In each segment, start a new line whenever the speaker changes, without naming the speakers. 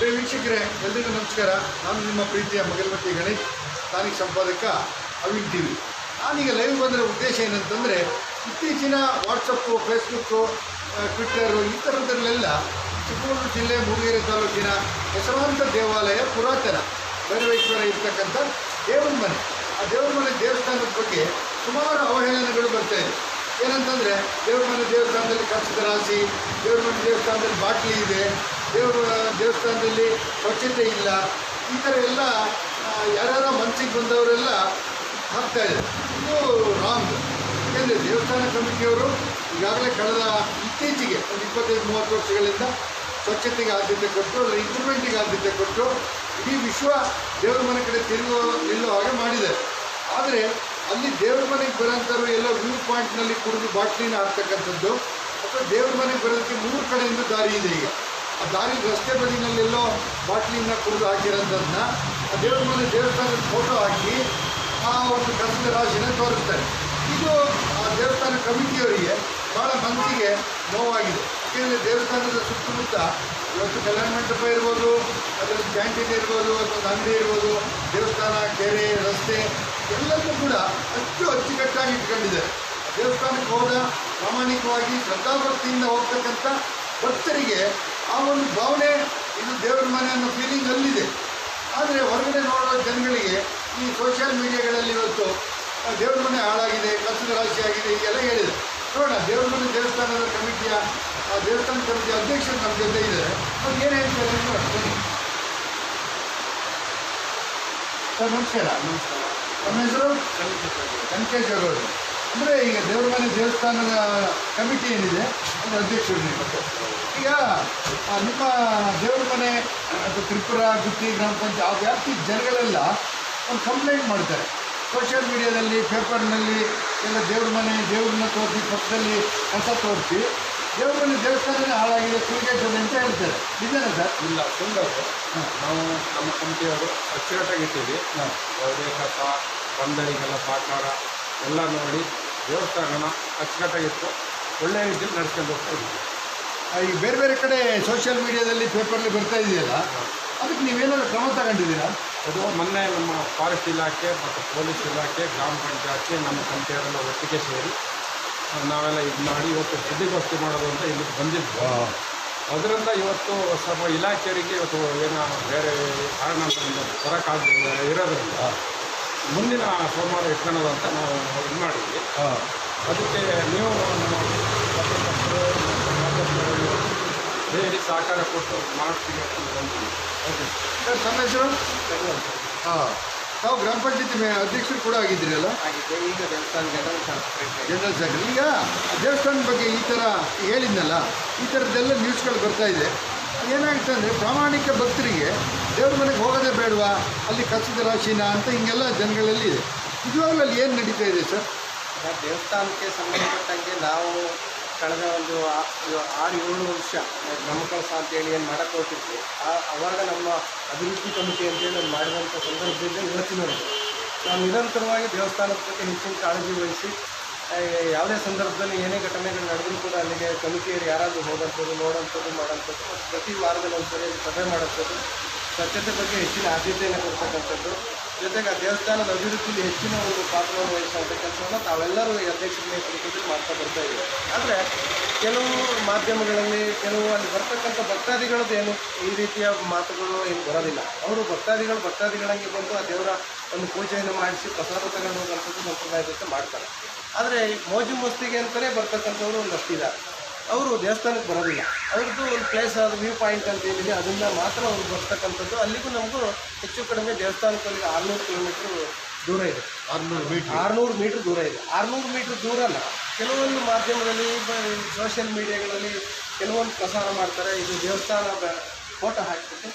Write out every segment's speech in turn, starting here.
ವೀಕ್ಷಕರೇ ಎಲ್ರಿಗೂ ನಮಸ್ಕಾರ. ನಾನು ನಿಮ್ಮ ಪ್ರೀತಿಯ ಮಗಲ್ಮತಿ ಗಣೇಶ್, ಸ್ಥಾನಿಕ ಸಂಪಾದಕ ಅವಿನ್ ಟಿ ವಿ ನಾನೀಗ ಲೈವ್ ಬಂದಿರೋ ಉದ್ದೇಶ ಏನಂತಂದರೆ, ಇತ್ತೀಚಿನ ವಾಟ್ಸಪ್ಪು ಫೇಸ್ಬುಕ್ಕು ಟ್ವಿಟ್ಟರು ಈ ಥರದ್ರಲ್ಲೆಲ್ಲ ಚಿಕ್ಕಮಗಳೂರು ಜಿಲ್ಲೆ ಮೂಡಿಗೆರೆ ತಾಲೂಕಿನ ಹೆಸರಾಂತ ದೇವಾಲಯ ಪುರಾತನ. ಭೈರವೇಶ್ವರ ಇರ್ತಕ್ಕಂಥ ದೇವರ ಮನೆ ಆ ದೇವರ ಮನೆ ದೇವಸ್ಥಾನದ ಬಗ್ಗೆ ಸುಮಾರು ಅವಹೇಳನಗಳು ಬರ್ತಾ ಇದೆ. ಏನಂತಂದರೆ ದೇವ್ರ ಮನೆ ದೇವಸ್ಥಾನದಲ್ಲಿ ಕಸದ ರಾಶಿ ದೇವ್ರ ಮನೆ ದೇವಸ್ಥಾನದಲ್ಲಿ ಬಾಟ್ಲಿ ಇದೆ ದೇವ್ರ ದೇವಸ್ಥಾನದಲ್ಲಿ ಸ್ವಚ್ಛತೆ ಇಲ್ಲ. ಈ ಥರ ಎಲ್ಲ ಯಾರ್ಯಾರ ಮನಸ್ಸಿಗೆ ಬಂದವರೆಲ್ಲ ಹಾಕ್ತಾ ಇದೆ. ಇದು ರಾಂಗ್ ಯಾಕೆಂದರೆ ದೇವಸ್ಥಾನ ಸಮಿತಿಯವರು ಈಗಾಗಲೇ ಕಳೆದ ಇತ್ತೀಚೆಗೆ, ಒಂದು ಇಪ್ಪತ್ತೈದು, ಮೂವತ್ತು ವರ್ಷಗಳಿಂದ ಸ್ವಚ್ಛತೆಗೆ ಆದ್ಯತೆ ಕೊಟ್ಟರು ಅಲ್ಲಿ ಇಂಪ್ರೂವ್ಮೆಂಟಿಗೆ ಆದ್ಯತೆ ಕೊಟ್ಟರು ಇಡೀ ವಿಶ್ವ ದೇವ್ರ ಮನೆ ಕಡೆ ತಿರುಗೋ, ನಿಲ್ಲೋ ಹಾಗೆ ಮಾಡಿದೆ ಆದರೆ ಅಲ್ಲಿ ದೇವ್ರ ಮನೆಗೆ ಬರೋಂಥವ್ರು ಎಲ್ಲ ವ್ಯೂ ಪಾಯಿಂಟ್ನಲ್ಲಿ ಕುಡಿದು ಬಾಟ್ಲಿನ ಹಾಕ್ತಕ್ಕಂಥದ್ದು, ಅಥವಾ ದೇವ್ರ ಮನೆಗೆ ಬರೋದಕ್ಕೆ ಮೂರು ಕಡೆಯಿಂದ ದಾರಿ ಇದೆ ಈಗ. ದಾರಿ ರಸ್ತೆ ಬದಿನಲ್ಲೆಲ್ಲೋ ಬಾಟ್ಲಿನ ಕುಡಿದು ಹಾಕಿರೋಂಥದ್ದನ್ನ ಆ ದೇವ್ರ ಮನೆ ದೇವಸ್ಥಾನದ ಫೋಟೋ ಹಾಕಿ ಆ ಒಂದು ಕಸದ ರಾಶಿನ ತೋರಿಸ್ತಾರೆ. ಇದು ಆ ದೇವಸ್ಥಾನ ಕಮಿಟಿಯವರಿಗೆ ಭಾಳ ಮನಸ್ಸಿಗೆ ನೋವಾಗಿದೆ. ಯಾಕೆಂದರೆ ದೇವಸ್ಥಾನದ ಸುತ್ತಮುತ್ತ ಇವತ್ತು ಕಲ್ಯಾಣ ಮಂಟಪ ಇರ್ಬೋದು, ಅದರಲ್ಲಿ ಕ್ಯಾಂಟೀನ್ ಇರ್ಬೋದು, ಅಥವಾ ಅಂಗಡಿ ಇರ್ಬೋದು, ದೇವಸ್ಥಾನ, ಕೆರೆ, ರಸ್ತೆ ಎಲ್ಲವೂ ಕೂಡ ಅಷ್ಟು ಅಚ್ಚುಕಟ್ಟಾಗಿ ಇಟ್ಕೊಂಡಿದೆ ದೇವಸ್ಥಾನಕ್ಕೆ ಹೋದ ಪ್ರಾಮಾಣಿಕವಾಗಿ ಶ್ರದ್ಧಾಭಕ್ತಿಯಿಂದ ಹೋಗ್ತಕ್ಕಂಥ ಭಕ್ತರಿಗೆ ಆ ಒಂದು ಭಾವನೆ ಇದು ದೇವರ ಮನೆ ಅನ್ನೋ ಫೀಲಿಂಗ್ ಅಲ್ಲಿದೆ. ಆದರೆ ಹೊರಗಡೆ ನೋಡೋ ಜನಗಳಿಗೆ ಈ ಸೋಷಿಯಲ್ ಮೀಡಿಯಾಗಳಲ್ಲಿ ಇವತ್ತು ದೇವ್ರ ಮನೆ ಹಾಳಾಗಿದೆ ಕಸದ ರಾಶಿ ಆಗಿದೆ ಹೀಗೆಲ್ಲ ಹೇಳಿದೆ ನೋಡೋಣ ದೇವ್ರ ಮನೆ ದೇವಸ್ಥಾನದ ಕಮಿಟಿಯ ಆ ದೇವಸ್ಥಾನ ಕಮಿಟಿಯ ಅಧ್ಯಕ್ಷರು ನಮ್ಮ ಜೊತೆ ಇದ್ದಾರೆ. ಅವ್ರು ಏನು ಹೇಳ್ತಾರೆ ಅಂತ ನೋಡೋಣ ಸರ್ ನಮಸ್ಕಾರ. ನಮಸ್ಕಾರ ನಮ್ಮ ಹೆಸರು? ಸಂಕೇಶ್ವರವರು ಅಂದರೆ ಈಗ ದೇವ್ರ ಮನೆ ದೇವಸ್ಥಾನದ ಕಮಿಟಿ ಏನಿದೆ ಅದು ಅಧ್ಯಕ್ಷರು ನೀವು ಈಗ ನಿಮ್ಮ ದೇವ್ರ ಮನೆ ಅಥವಾ ತ್ರಿಪುರ ಗುತ್ತಿ ಗ್ರಾಮ ಪಂಚಾಯತ್ ಆ ವ್ಯಾಪ್ತಿ ಜನಗಳೆಲ್ಲ ಒಂದು ಕಂಪ್ಲೇಂಟ್ ಮಾಡ್ತಾರೆ. ಸೋಷಿಯಲ್ ಮೀಡಿಯಾದಲ್ಲಿ ಪೇಪರ್ನಲ್ಲಿ ಎಲ್ಲ ದೇವ್ರ ಮನೆ ದೇವ್ರನ್ನ ತೋರಿಸಿ ಪಕ್ಕದಲ್ಲಿ ಕಸ ತೋರಿಸಿ ದೇವ್ರ ಮನೆ ದೇವಸ್ಥಾನನೇ ಹಾಳಾಗಿದೆ ಸುಳ್ಗೆಟ್ಟದೆ ಅಂತ ಹೇಳ್ತಾರೆ. ನಿಜಾನ ಸರ್?
ಇಲ್ಲ ಸುಂದರ ನಾವು ನಮ್ಮ ಕಮಿಟಿಯವರು ಅಚ್ಚುಕಟ್ಟಾಗಿ
ಹಾಂ.
ಯಾವುದೇ ಕಸ ಬಂದರಿಗೆಲ್ಲ ಸಹಕಾರ ಎಲ್ಲ ನೋಡಿ ದೇವಸ್ಥಾನನ ಅಚ್ಚುಕಟ್ಟಾಗಿತ್ತು. ಒಳ್ಳೆಯ ರೀತಿಯಲ್ಲಿ ನಡ್ಕೊಂಡು ಹೋಗ್ತಾ
ಇದ್ದೀವಿ. ಈಗ ಬೇರೆ ಬೇರೆ ಕಡೆ ಸೋಷಿಯಲ್ ಮೀಡಿಯಾದಲ್ಲಿ ಪೇಪರಲ್ಲಿ ಬರ್ತಾ ಇದೆಯಲ್ಲ ಅದಕ್ಕೆ ನೀವೇನಾದ್ರು ಕ್ರಮ ತಗೊಂಡಿದ್ದೀರಾ?
ಅದು ಮೊನ್ನೆ ನಮ್ಮ ಫಾರೆಸ್ಟ್ ಇಲಾಖೆ ಮತ್ತು ಪೊಲೀಸ್ ಇಲಾಖೆ ಗ್ರಾಮ ಪಂಚಾಯತಿ ನಮ್ಮ ಕಮಿಟಿಯವರೆಲ್ಲ ಒಟ್ಟಿಗೆ ಸೇರಿ ನಾವೆಲ್ಲ ಇದು ಮಾಡಿ ಇವತ್ತು ಸುದ್ದಿಗೋಷ್ಠಿ ಮಾಡೋದು ಅಂತ ಇಲ್ಲಿ ಬಂದಿದ್ವು. ಅದರಿಂದ ಇವತ್ತು ಸ್ವಲ್ಪ ಇಲಾಖೆಯವರಿಗೆ ಇವತ್ತು ಏನೋ ಬೇರೆ ಕಾರಣ ಬರೋಕ್ಕಾಗದೆ ಇರೋದ್ರಿಂದ ಮುಂದಿನ ಸೋಮವಾರ ಇಟ್ಕೊಳ್ಳೋದು ಅಂತ ನಾವು ಇದು ಮಾಡಿದ್ವಿ. ಅದಕ್ಕೆ ನೀವು ಹೇಳಿ ಸಹಕಾರ ಕೊಟ್ಟು ಮಾಡ್ತೀವಿ
ಓಕೆ. ಸರ್ ತಮ್ಮ ಹೆಸರು? ಹಾಂ. ತಾವು ಗ್ರಾಮ ಪಂಚಾಯತಿ ಅಧ್ಯಕ್ಷರು ಕೂಡ ಆಗಿದ್ದೀರಲ್ಲ?
ಆಗಿದೆ ಈಗ ದೇವಸ್ಥಾನ ಜನರಲ್
ಜನರಲ್ ಸೆಕ್ರೆಟರಿ ಈಗ ದೇವಸ್ಥಾನದ ಬಗ್ಗೆ ಈ ಥರ ಹೇಳಿದ್ನಲ್ಲ? ಈ ಥರದ್ದೆಲ್ಲ ನ್ಯೂಸ್ಗಳು ಬರ್ತಾ ಇದೆ. ಏನಾಗುತ್ತೆ ಅಂದರೆ ಪ್ರಾಮಾಣಿಕ ಭಕ್ತರಿಗೆ ದೇವ್ರ ಮನೆಗೆ ಹೋಗೋದೇ ಬೇಡವಾ? ಅಲ್ಲಿ ಕಸದ ರಾಶಿನ ಅಂತ ಹಿಂಗೆಲ್ಲ ಜನಗಳಲ್ಲಿ ಇದೆ. ನಿಜವಾಗ್ಲೂ ಏನು ನಡೀತಾ ಇದೆ ಸರ್?
ದೇವಸ್ಥಾನಕ್ಕೆ ಸಂಬಂಧಪಟ್ಟಂಗೆ ನಾವು ಕಳೆದ ಒಂದು ಆರು ಏಳು ವರ್ಷ ಬ್ರಹ್ಮಕಲಸ ಅಂತೇಳಿ ಏನು ಮಾಡಕ್ಕೆ ಹೋಗ್ತಿದ್ವಿ. ಆ ಅವಾಗ ನಮ್ಮ ಅಭಿವೃದ್ಧಿ ಕಮಿಟಿ ಅಂತೇಳಿ ಮಾಡಿದಂಥ ಸಂದರ್ಭದಿಂದ ಇವತ್ತಿನವರೆಗೆ. ನಾವು ನಿರಂತರವಾಗಿ ದೇವಸ್ಥಾನದ ಬಗ್ಗೆ ಹೆಚ್ಚಿನ ಕಾಳಜಿ ವಹಿಸಿ ಯಾವುದೇ ಸಂದರ್ಭದಲ್ಲಿ ಏನೇ ಘಟನೆಗಳು ನಡೆದರೂ ಕೂಡ ಅಲ್ಲಿಗೆ ಕಮಿಟಿಯವರು ಯಾರಾದರೂ ಹೋದಂಥದ್ದು, ನೋಡೋಂಥದ್ದು, ಮಾಡೋಂಥದ್ದು, ಮತ್ತು ಪ್ರತಿ ವಾರದಲ್ಲಿ ಒಂದ್ಸರಿ ಸಭೆ ಮಾಡೋಂಥದ್ದು, ಸ್ವಚ್ಛತೆ ಬಗ್ಗೆ ಹೆಚ್ಚಿನ ಆದ್ಯತೆಯನ್ನು ಕೊಡ್ತಕ್ಕಂಥದ್ದು. ಜೊತೆಗೆ ಆ ದೇವಸ್ಥಾನದ ಅಭಿವೃದ್ಧಿಯಲ್ಲಿ ಹೆಚ್ಚಿನ ಒಂದು ಪಾತ್ರವನ್ನು ವಹಿಸುವಂಥ ಕೆಲಸವನ್ನು ತಾವೆಲ್ಲರೂ ಈ ಅಧ್ಯಕ್ಷರ ನೇತೃತ್ವದಲ್ಲಿ ಮಾಡ್ತಾ ಬರ್ತಾ ಇದ್ದೀವಿ. ಆದರೆ ಕೆಲವು ಮಾಧ್ಯಮಗಳಲ್ಲಿ ಕೆಲವು ಅಲ್ಲಿ ಬರ್ತಕ್ಕಂಥ ಭಕ್ತಾದಿಗಳದ್ದು ಏನು ಈ ರೀತಿಯ ಮಾತುಗಳು ಏನು ಬರೋದಿಲ್ಲ. ಅವರು ಭಕ್ತಾದಿಗಳು ಭಕ್ತಾದಿಗಳಂಗೆ ಬಂದು ಆ ದೇವರ ಒಂದು ಪೂಜೆಯನ್ನು ಮಾಡಿಸಿ ಪ್ರಸಾದ ತಗೊಂಡು ಹೋಗುವಂಥದ್ದು ಸಂಪ್ರದಾಯ ಜೊತೆ ಮಾಡ್ತಾರೆ. ಆದರೆ ಈ ಮೋಜು ಮಸ್ತಿಗೆ ಅಂತಲೇ ಬರ್ತಕ್ಕಂಥವ್ರು ಒಂದು ಅಷ್ಟಿದ್ದಾರೆ ಅವರು ದೇವಸ್ಥಾನಕ್ಕೆ ಬರೋದಿಲ್ಲ. ಅವ್ರದ್ದು ಒಂದು ಪ್ಲೇಸ್ ಅದು ವ್ಯೂ ಪಾಯಿಂಟ್ ಅಂತ ಏನಿದೆ ಅದನ್ನು ಮಾತ್ರ ಅವ್ರು ಬರ್ತಕ್ಕಂಥದ್ದು. ಅಲ್ಲಿಗೂ ನಮಗೂ ಹೆಚ್ಚು ಕಡಿಮೆ ದೇವಸ್ಥಾನಕ್ಕೆ ಆರುನೂರು ಕಿಲೋಮೀಟ್ರ್ ದೂರ ಇದೆ.
ಆರುನೂರು ಮೀಟ್ರ್
ಆರುನೂರು ಮೀಟ್ರ್ ದೂರ ಇದೆ. ಆರುನೂರು ಮೀಟ್ರ್ ದೂರನ ಕೆಲವೊಂದು ಮಾಧ್ಯಮದಲ್ಲಿ ಸೋಷಿಯಲ್ ಮೀಡಿಯಾಗಳಲ್ಲಿ ಕೆಲವೊಂದು ಪ್ರಸಾರ ಮಾಡ್ತಾರೆ. ಇದು ದೇವಸ್ಥಾನ ಫೋಟೋ ಹಾಕಿಬಿಟ್ಟು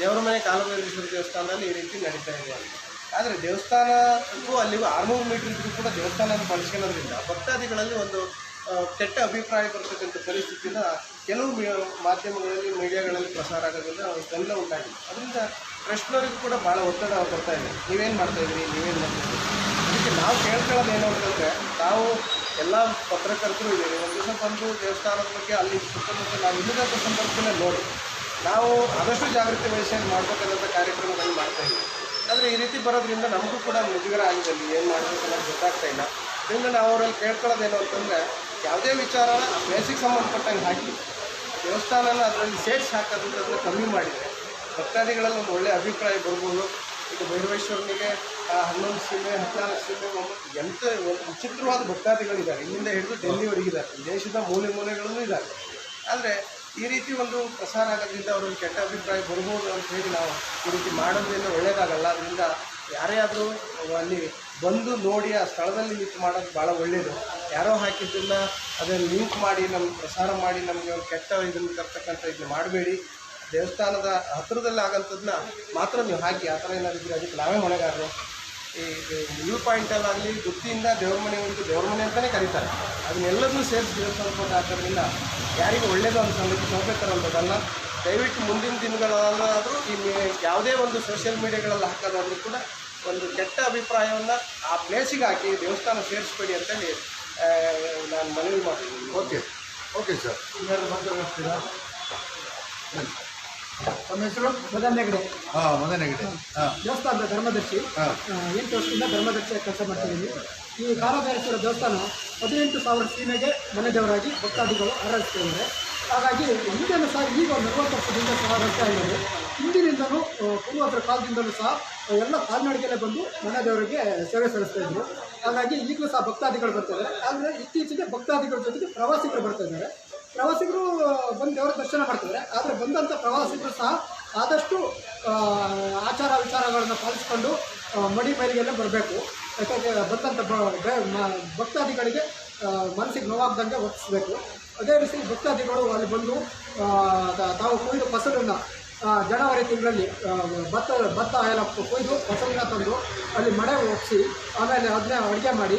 ದೇವರ ಮನೆ ಕಾಲಭೈರೇಶ್ವರ ದೇವಸ್ಥಾನದಲ್ಲಿ ಈ ರೀತಿ ನಡೀತಾ ಇದೆ ಅಂತ. ಆದರೆ ದೇವಸ್ಥಾನಕ್ಕೂ ಅಲ್ಲಿಗೂ ಆರುನೂರು ಮೀಟ್ರ್ ಇದ್ರೂ ಕೂಡ ದೇವಸ್ಥಾನ ಬಳಸ್ಕೊಳ್ಳೋದ್ರಿಂದ ಭಕ್ತಾದಿಗಳಲ್ಲಿ ಒಂದು ಕೆಟ್ಟ ಅಭಿಪ್ರಾಯ ಬರ್ತಕ್ಕಂಥ ಪರಿಸ್ಥಿತಿನ ಕೆಲವು ಮಾಧ್ಯಮಗಳಲ್ಲಿ, ಮೀಡಿಯಾಗಳಲ್ಲಿ ಪ್ರಸಾರ ಆಗೋದ್ರಿಂದ ಗೊಂದಲ ಉಂಟಾಗಿದೆ. ಅದರಿಂದ ಪ್ರಶ್ನೆಗೂ ಕೂಡ ಭಾಳ ಒತ್ತಡ ಬರ್ತಾ ಇದೆ. ನೀವೇನು ಮಾಡ್ತಾ ಇದ್ದೀರಿ? ನೀವೇನು ಮಾಡ್ತಾ ಇದ್ದೀರಿ? ಅದಕ್ಕೆ ನಾವು ಕೇಳ್ಕೊಳ್ಳೋದು ಏನು ಅಂತಂದರೆ ನಾವು ಎಲ್ಲ ಪತ್ರಕರ್ತರು ಇದ್ದೀವಿ. ಒಂದು ದಿವಸ ಬಂದು ದೇವಸ್ಥಾನದ ಬಗ್ಗೆ ಅಲ್ಲಿ ಸುತ್ತಮುತ್ತ ನಾವು ಇಲ್ಲದಂಥ ಸಂದರ್ಭದಲ್ಲೇ ನೋಡಿ. ನಾವು ಆದಷ್ಟು ಜಾಗೃತಿ ವಹಿಸಿ ಮಾಡ್ಬೇಕನ್ನೋಂಥ ಕಾರ್ಯಕ್ರಮಗಳನ್ನು ಮಾಡ್ತಾ ಇದ್ದೀವಿ. ಆದರೆ ಈ ರೀತಿ ಬರೋದ್ರಿಂದ ನಮಗೂ ಕೂಡ ಮುಜುಗರ ಆಗಿದೆ. ಏನು ಮಾಡಬೇಕು ಅನ್ನೋದು ಗೊತ್ತಾಗ್ತಾ ಇಲ್ಲ. ಇದರಿಂದ ನಾವು ಅವರಲ್ಲಿ ಕೇಳ್ಕೊಳ್ಳೋದೇನು ಅಂತಂದರೆ, ಯಾವುದೇ ವಿಚಾರನ ಬೇಸಿಗೆ ಸಂಬಂಧಪಟ್ಟಂಗೆ ಹಾಕಿ ದೇವಸ್ಥಾನನ ಅದರಲ್ಲಿ ಸೇರಿಸಿ ಹಾಕೋದನ್ನ ಕಮ್ಮಿ ಮಾಡಿದರೆ ಭಕ್ತಾದಿಗಳಲ್ಲಿ ಒಂದು ಒಳ್ಳೆಯ ಅಭಿಪ್ರಾಯ ಬರ್ಬೋದು. ಈಗ ಭೈರವೇಶ್ವರನಿಗೆ ಹನ್ನೊಂದು ಸೀಮೆ ಹದಿನಾಲ್ಕು ಸೀಮೆ ಒಂಬತ್ತು ಎಂಥ ಒಂದು ವಿಚಿತ್ರವಾದ ಭಕ್ತಾದಿಗಳಿದ್ದಾರೆ. ಇಲ್ಲಿಂದ ಹಿಡಿದು ಡೆಲ್ಲಿವರೆಗಿದ್ದಾರೆ ದೇಶದ ಮೂಲೆ ಮೂಲೆಗಳಲ್ಲೂ ಇದ್ದಾರೆ. ಆದರೆ ಈ ರೀತಿ ಒಂದು ಪ್ರಸಾರ ಆಗೋದ್ರಿಂದ ಅವ್ರಿಗೆ ಕೆಟ್ಟ ಅಭಿಪ್ರಾಯ ಬರ್ಬೋದು ಅಂತ ಹೇಳಿ ನಾವು ಈ ರೀತಿ ಮಾಡೋದ್ರಿಂದ ಒಳ್ಳೆಯದಾಗಲ್ಲ ಅದರಿಂದ ಯಾರೇ ಆದರೂ ಅಲ್ಲಿ ಬಂದು ನೋಡಿ ಆ ಸ್ಥಳದಲ್ಲಿ ನಿಂತು ಮಾಡೋದು ಭಾಳ ಒಳ್ಳೆಯದು ಯಾರೋ ಹಾಕಿದ್ದನ್ನು ಅದನ್ನು ಲಿಂಕ್ ಮಾಡಿ ನಮ್ಗೆ ಪ್ರಸಾರ ಮಾಡಿ ನಮಗೆ ಅವ್ರು ಕೆಟ್ಟ ಇದನ್ನು ತರ್ತಕ್ಕಂಥ ಇದನ್ನ ಮಾಡಬೇಡಿ. ದೇವಸ್ಥಾನದ ಹತ್ತಿರದಲ್ಲಿ ಆಗೋಂಥದ್ದನ್ನ ಮಾತ್ರ ನೀವು ಹಾಕಿ, ಆ ಥರ ಏನಾದ್ರು ಅದಕ್ಕೆ ನಾವೇ ಹೊಣೆಗಾರರು. ಈ ವ್ಯೂ ಪಾಯಿಂಟಲ್ಲಾಗಲಿ ಗುತ್ತಿಯಿಂದ ದೇವ್ರ ಮನೆವರೆಗೂ ದೇವ್ರ ಮನೆ ಅಂತಲೇ ಕರೀತಾರೆ. ಅದನ್ನೆಲ್ಲದನ್ನೂ ಸೇರಿಸಿ ದೇವಸ್ಥಾನಕ್ಕೆ ಹಾಕೋದ್ರಿಂದ ಯಾರಿಗೂ ಒಳ್ಳೇದು ಅನ್ಸೋದಕ್ಕೆ ಶೋಭೆ ತರೋದಲ್ಲ ದಯವಿಟ್ಟು ಮುಂದಿನ ದಿನಗಳಲ್ಲಾದರೂ ಈ ಯಾವುದೇ ಒಂದು ಸೋಷಿಯಲ್ ಮೀಡಿಯಾಗಳಲ್ಲಿ ಹಾಕೋದಾದ್ರೂ ಕೂಡ ಒಂದು ಕೆಟ್ಟ ಅಭಿಪ್ರಾಯವನ್ನು ಆ ಪ್ಲೇಸಿಗೆ ಹಾಕಿ ದೇವಸ್ಥಾನ ಸೇರಿಸ್ಬೇಡಿ ಅಂತೇಳಿ ನಾನು ಮನವಿ ಮಾಡ್ತೀನಿ
ಓಕೆ ಓಕೆ ಸರ್ ಇನ್ಯಾರು ಮಾತಾಡ್ತೀರಾ ಬನ್ನಿ. ತಮ್ಮ ಹೆಸರು?
ಮದನ್ ಹೆಗಡೆ.
ಹಾಂ ಮದನ್ ಹೆಗಡೆ. ಹಾಂ.
ದೇವಸ್ಥಾನದ ಧರ್ಮದರ್ಶಿ. ಎಂಟು ವರ್ಷದಿಂದ ಧರ್ಮದರ್ಶಿಯಾಗಿ ಕೆಲಸ ಮಾಡ್ತಿದ್ದೀನಿ. ಈ ಕಾಲಭೈರೇಶ್ವರ ದೇವಸ್ಥಾನ ಹದಿನೆಂಟು ಸಾವಿರ ಸೀಮೆಗೆ ಮನೆ ದೇವರಾಗಿ ಭಕ್ತಾದಿಗಳು ಆರಾಧಿಸ್ತಾ ಇದ್ದಾರೆ. ಹಾಗಾಗಿ ಹಿಂದೆನೂ ಸಹ ಈಗ ನಲವತ್ತು ವರ್ಷದಿಂದ ಸಹ ರಸ್ತೆ ಆಗಿದೆ ಹಿಂದಿನಿಂದಲೂ ಆ, ಪೂರ್ವಜರ ಕಾಲದಿಂದಲೂ ಸಹ ಎಲ್ಲ ಕಾಲ್ನಡಿಗೆಲ್ಲೇ ಬಂದು ಮನೆ ದೇವರಿಗೆ ಸೇವೆ ಸಲ್ಲಿಸ್ತಾ ಇದ್ರು. ಹಾಗಾಗಿ ಈಗಲೂ ಸಹ ಭಕ್ತಾದಿಗಳು ಬರ್ತಾರೆ. ಆದರೆ ಇತ್ತೀಚೆಗೆ ಭಕ್ತಾದಿಗಳ ಜೊತೆಗೆ ಪ್ರವಾಸಿಗರು ಬರ್ತಾ ಇದ್ದಾರೆ. ಪ್ರವಾಸಿಗರು ಬಂದು ದೇವರ ದರ್ಶನ ಮಾಡ್ತಿದ್ದಾರೆ ಆದರೆ ಬಂದಂಥ ಪ್ರವಾಸಿಗರು ಸಹ ಆದಷ್ಟು ಆಚಾರ ವಿಚಾರಗಳನ್ನು ಪಾಲಿಸಿಕೊಂಡು ಮಡಿ ಮೈಲಿಗೆಲ್ಲ ಬರಬೇಕು. ಯಾಕಂದರೆ ಬಂದಂಥ ಭಕ್ತಾದಿಗಳಿಗೆ ಮನಸ್ಸಿಗೆ ನೋವಾಗ್ದಂಗೆ ವರ್ತಿಸಬೇಕು. ಅದೇ ರೀತಿ ಭಕ್ತಾದಿಗಳು ಅಲ್ಲಿ ಬಂದು ತಾವು ಕೊಯ್ದು ಫಸಲನ್ನು ಜನವರಿ ತಿಂಗಳಲ್ಲಿ ಭತ್ತ ಭತ್ತ ಎಲ್ಲ ಕೊಯ್ದು ಫಸಲನ್ನ ತಂದು ಅಲ್ಲಿ ಮಳೆ ಒಪ್ಪಿಸಿ ಆಮೇಲೆ ಅದನ್ನೇ ಅಡುಗೆ ಮಾಡಿ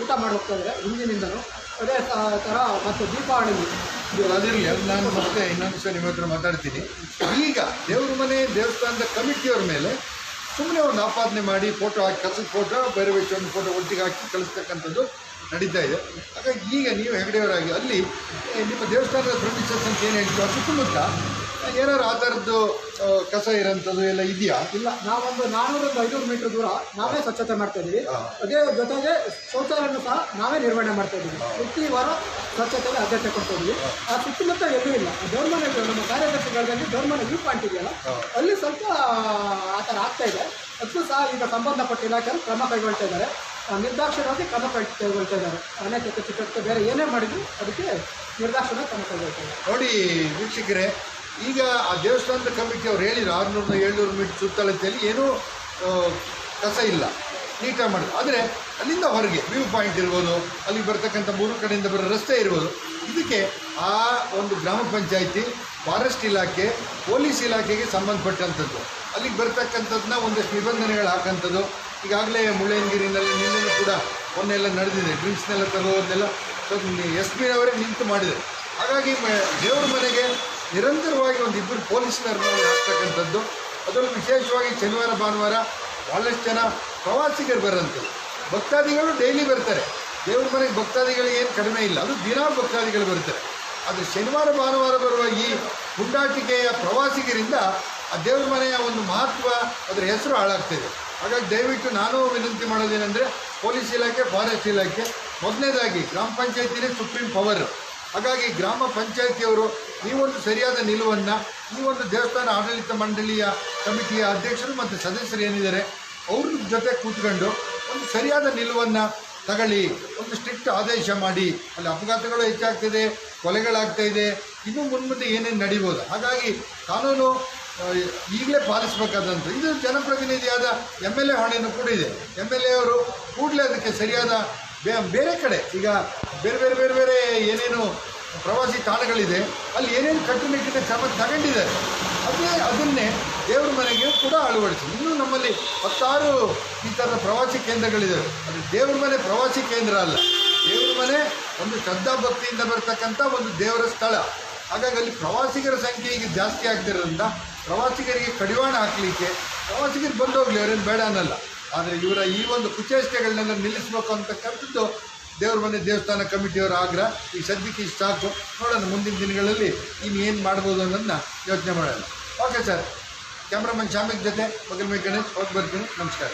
ಊಟ ಮಾಡಿ ಹಿಂದಿನಿಂದಲೂ. ಅದೇ ಥರ ಮತ್ತು ದೀಪಾವಳಿ
ಅದಿರಲಿ, ಅದು ನಾನು ಮತ್ತೆ ಇನ್ನೊಂದು ಸಲ ನಿಮ್ಮ ಹತ್ರ ಮಾತಾಡ್ತೀನಿ. ಈಗ ದೇವ್ರ ಮನೆ, ದೇವಸ್ಥಾನದ ಕಮಿಟಿಯವ್ರ ಮೇಲೆ ಸುಮ್ಮನೆ ಒಂದು ಆಪಾದನೆ ಮಾಡಿ, ಫೋಟೋ ಹಾಕಿ, ಕಸದ ಫೋಟೋ ಬೇರೆ ಒಂದು ಫೋಟೋ ಒಟ್ಟಿಗೆ ಹಾಕಿ ಕಳಿಸ್ತಕ್ಕಂಥದ್ದು ನಡೀತಾ ಇದೆ. ಹಾಗಾಗಿ ಈಗ ನೀವು ಹೆಗಡೆಯವರಾಗಿ ಅಲ್ಲಿ ನಿಮ್ಮ ದೇವಸ್ಥಾನದ ಪ್ರಮಿಸಸ್ ಅಂತ ಏನು ಹೇಳ್ತೀವಿ ಸುತ್ತಮುತ್ತ ಏನಾದ್ರು ಆ ಥರದ್ದು ಕಸ ಇರೋಂಥದ್ದು ಎಲ್ಲ ಇದೆಯಾ?
ಇಲ್ಲ ನಾವೊಂದು ನಾನ್ನೂರಿಂದ ಐನೂರು ಮೀಟರ್ ದೂರ ನಾವೇ ಸ್ವಚ್ಛತೆ ಮಾಡ್ತಾ ಇದ್ದೀವಿ ಅದೇ ಜೊತೆಗೆ ಶೌಚಾಲಯವನ್ನು ಸಹ ನಾವೇ ನಿರ್ವಹಣೆ ಮಾಡ್ತಾ ಇದ್ದೀವಿ ಪ್ರತಿ ವಾರ ಸ್ವಚ್ಛತೆಗೆ ಆದ್ಯತೆ ಕೊಡ್ತಾ ಆ ಸುತ್ತಮುತ್ತ ಎಲ್ಲೂ ಇಲ್ಲ. ಧರ್ಮನ ಮನೆ ನಮ್ಮ ಕಾರ್ಯದರ್ಶಿಗಳಲ್ಲಿ ಧರ್ಮನ ಮನೆ ವ್ಯೂ ಪಾಯಿಂಟ್ ಇದೆಯಲ್ಲ ಅಲ್ಲಿ ಸ್ವಲ್ಪ ಆ ಥರ ಆಗ್ತಾ ಇದೆ. ಅದಕ್ಕೂ ಸಹ ಈಗ ಸಂಬಂಧಪಟ್ಟ ಇಲಾಖೆಯಲ್ಲಿ ಕ್ರಮ ಕೈಗೊಳ್ತಾ ಇದ್ದಾರೆ. ನಿರ್ದಾಕ್ಷಿಣ್ಯವಾಗಿ ಕ್ರಮ ಕೈಗೊಳ್ತಾ ಇದ್ದಾರೆ ಅನೇಕ ಚಟುವಟಿಕೆ ಬೇರೆ ಏನೇ ಮಾಡಿದ್ರು ಅದಕ್ಕೆ ನಿರ್ದಾಕ್ಷಿಣ್ಯ ಕ್ರಮ ಕೈಗೊಳ್ತಾ
ನೋಡಿ ವೀಕ್ಷಕರೇ, ಈಗ ಆ ದೇವಸ್ಥಾನದ ಕಮಿಟಿ ಅವ್ರು ಹೇಳಿದ್ರು ಆರುನೂರು ಏಳ್ನೂರು ಮೀಟರ್ ಸುತ್ತಳತೆಯಲ್ಲಿ ಏನೂ ಕಸ ಇಲ್ಲ. ನೀಟಾಗಿ ಮಾಡಿದ್ರು. ಆದರೆ ಅಲ್ಲಿಂದ ಹೊರಗೆ ವ್ಯೂ ಪಾಯಿಂಟ್ ಇರ್ಬೋದು, ಅಲ್ಲಿಗೆ ಬರ್ತಕ್ಕಂಥ ಮೂರು ಕಡೆಯಿಂದ ಬರೋ ರಸ್ತೆ ಇರ್ಬೋದು. ಇದಕ್ಕೆ ಆ ಒಂದು ಗ್ರಾಮ ಪಂಚಾಯಿತಿ, ಫಾರೆಸ್ಟ್ ಇಲಾಖೆ, ಪೊಲೀಸ್ ಇಲಾಖೆಗೆ ಸಂಬಂಧಪಟ್ಟಂಥದ್ದು. ಅಲ್ಲಿಗೆ ಬರ್ತಕ್ಕಂಥದ್ದನ್ನ ಒಂದಷ್ಟು ನಿಬಂಧನೆಗಳು ಹಾಕಂಥದ್ದು. ಈಗಾಗಲೇ ಮುಳ್ಳಯ್ಯನಗಿರಿನಲ್ಲಿ ನಿನ್ನೆ ಕೂಡ ಮೊನ್ನೆಲ್ಲ ನಡೆದಿದೆ ಡ್ರಿಂಕ್ಸ್ನೆಲ್ಲ ತಗೋದನ್ನೆಲ್ಲ ಎಸ್ ಪಿ ಅವರೇ ನಿಂತು ಮಾಡಿದೆ ಹಾಗಾಗಿ ದೇವ್ರ ಮನೆಗೆ ನಿರಂತರವಾಗಿ ಒಂದು ಇಬ್ಬರು ಪೊಲೀಸ್ನವ್ರನ್ನ ಹಾಕ್ತಕ್ಕಂಥದ್ದು. ಅದರಲ್ಲೂ ವಿಶೇಷವಾಗಿ ಶನಿವಾರ, ಭಾನುವಾರ ಭಾಳಷ್ಟು ಜನ ಪ್ರವಾಸಿಗರು ಬರೋಂಥದ್ದು ಭಕ್ತಾದಿಗಳು ಡೈಲಿ ಬರ್ತಾರೆ. ದೇವ್ರ ಮನೆಗೆ ಭಕ್ತಾದಿಗಳಿಗೆ ಏನು ಕಡಿಮೆ ಇಲ್ಲ. ಅದು ದಿನಾ ಭಕ್ತಾದಿಗಳು ಬರ್ತಾರೆ ಆದರೆ ಶನಿವಾರ, ಭಾನುವಾರ ಬರುವ ಈ ಗುಂಡಾಟಿಕೆಯ ಪ್ರವಾಸಿಗರಿಂದ ಆ ದೇವ್ರ ಮನೆಯ ಒಂದು ಮಹತ್ವ, ಅದರ ಹೆಸರು ಹಾಳಾಗ್ತಿದೆ ಹಾಗಾಗಿ ದಯವಿಟ್ಟು ನಾನು ವಿನಂತಿ ಮಾಡೋದೇನೆಂದರೆ ಪೊಲೀಸ್ ಇಲಾಖೆ, ಫಾರೆಸ್ಟ್ ಇಲಾಖೆ, ಮೊದಲನೇದಾಗಿ ಗ್ರಾಮ ಪಂಚಾಯತಿನೇ ಸುಪ್ರೀಂ ಪವರ್. ಹಾಗಾಗಿ ಗ್ರಾಮ ಪಂಚಾಯತಿಯವರು ಈ ಒಂದು ಸರಿಯಾದ ನಿಲುವನ್ನು ಈ ಒಂದು ದೇವಸ್ಥಾನ ಆಡಳಿತ ಮಂಡಳಿಯ ಕಮಿಟಿಯ ಅಧ್ಯಕ್ಷರು ಮತ್ತು ಸದಸ್ಯರು ಏನಿದ್ದಾರೆ, ಅವ್ರ ಜೊತೆ ಕೂತ್ಕೊಂಡು ಒಂದು ಸರಿಯಾದ ನಿಲುವನ್ನು ತಗೊಳ್ಳಿ, ಒಂದು ಸ್ಟ್ರಿಕ್ಟ್ ಆದೇಶ ಮಾಡಿ. ಅಲ್ಲಿ ಅಪಘಾತಗಳು ಹೆಚ್ಚಾಗ್ತಿದೆ, ಕೊಲೆಗಳಾಗ್ತಾ ಇದೆ, ಇನ್ನೂ ಮುನ್ಮುಂದೆ ಏನೇನು ನಡೀಬೋದು. ಹಾಗಾಗಿ ಕಾನೂನು ಈಗಲೇ ಪಾಲಿಸಬೇಕಾದಂಥ, ಇದು ಜನಪ್ರತಿನಿಧಿಯಾದ ಎಂ ಎಲ್ ಎ ಹಣೆಯನ್ನು ಕೂಡ ಇದೆ. ಎಂ ಎಲ್ ಎ ಅವರು ಕೂಡಲೇ ಅದಕ್ಕೆ ಸರಿಯಾದ ಬೇರೆ ಕಡೆ, ಈಗ ಬೇರೆ ಬೇರೆ ಬೇರೆ ಬೇರೆ ಏನೇನು ಪ್ರವಾಸಿ ತಾಣಗಳಿದೆ, ಅಲ್ಲಿ ಏನೇನು ಕಟ್ಟುನಿಟ್ಟಿನ ಕ್ರಮ ತಗೊಂಡಿದ್ದಾರೆ, ಅದೇ ಅದನ್ನೇ ದೇವ್ರ ಮನೆಗೆ ಕೂಡ ಅಳವಡಿಸಿ. ಇನ್ನೂ ನಮ್ಮಲ್ಲಿ ಹತ್ತಾರು ಈ ಥರದ ಪ್ರವಾಸಿ ಕೇಂದ್ರಗಳಿದ್ದಾವೆ ಅದು ದೇವ್ರ ಮನೆ ಪ್ರವಾಸಿ ಕೇಂದ್ರ ಅಲ್ಲ. ದೇವ್ರ ಮನೆ ಒಂದು ಶ್ರದ್ಧಾ ಭಕ್ತಿಯಿಂದ ಬರ್ತಕ್ಕಂಥ ಒಂದು ದೇವರ ಸ್ಥಳ. ಹಾಗಾಗಿ ಅಲ್ಲಿ ಪ್ರವಾಸಿಗರ ಸಂಖ್ಯೆ ಈಗ ಜಾಸ್ತಿ ಆಗ್ತಿರೋದ್ರಿಂದ ಪ್ರವಾಸಿಗರಿಗೆ ಕಡಿವಾಣ ಹಾಕಲಿಕ್ಕೆ, ಪ್ರವಾಸಿಗರು ಬಂದೋಗ್ಲಿ, ಅವರೇನು ಬೇಡ ಅನ್ನಲ್ಲ. ಆದರೆ ಇವರ ಈ ಒಂದು ಕುಚೇಷ್ಟೆಗಳನ್ನೆಲ್ಲ ನಿಲ್ಲಿಸಬೇಕು ಅಂತಕ್ಕಂಥದ್ದು ದೇವ್ರ ಮನೆ ದೇವಸ್ಥಾನ ಕಮಿಟಿಯವರ ಆಗ್ರಹ ಈ ಸದ್ಯಕ್ಕೆ ಇಷ್ಟು ಸಾಕು. ನೋಡೋಣ ಮುಂದಿನ ದಿನಗಳಲ್ಲಿ ಇನ್ನು ಏನು ಮಾಡ್ಬೋದು ಅನ್ನೋದನ್ನು ಯೋಚನೆ ಮಾಡೋಣ. Okay sir. ಕ್ಯಾಮ್ರಾಮನ್ ಶಾಮಿಕ್ ಜೊತೆ ಮಗಲ್ ಮೈ ಗಣೇಶ್, ಹೋಗಿ ಬರ್ತೀನಿ. ನಮಸ್ಕಾರ.